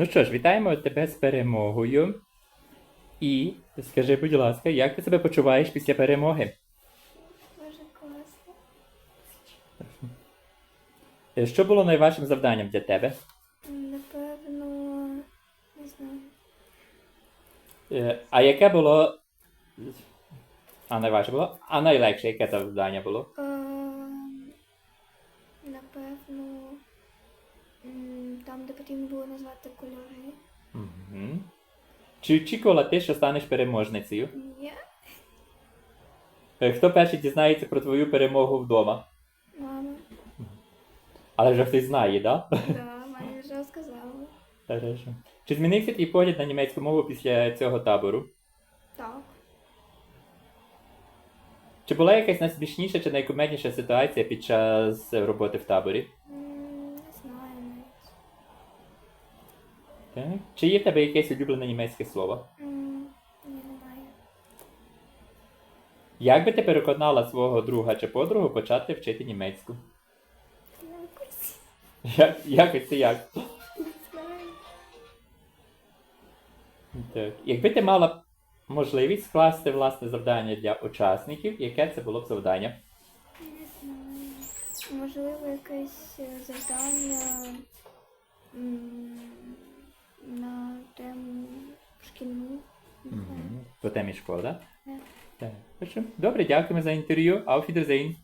Ну що ж, вітаємо тебе з перемогою. І скажи, будь ласка, як ти себе почуваєш після перемоги? Дуже класно. Е, Що було найважчим завданням для тебе? Напевно, не знаю. Е, А яке було. А найважче було? А найлегше, яке завдання було? Там, де потрібно було назвати кольори. Угу. Чи очікувала ти, що станеш переможницею? Ні. Е, Хто перший дізнається про твою перемогу вдома? Мама. Але вже хтось знає, так? Да? Да, мамі вже сказала. Хорошо. Чи змінився твій погляд на німецьку мову після цього табору? Так. Чи була якась найсмішніша чи найкумедніша ситуація під час роботи в таборі? М, Не знаю навіть. Так. Чи є в тебе якесь улюблене німецьке слово? М, Ні, немає. Як би ти переконала свого друга чи подругу почати вчити німецьку? Якось. Як, якось це як? Не знаю. Так. Якби ти мала можливість скласти власне завдання для учасників, яке це було б завдання? Не знаю. Можливо, якесь е, завдання школи, так? Так. Так. Добре, дякуємо за інтерв'ю. Auf Wiedersehen.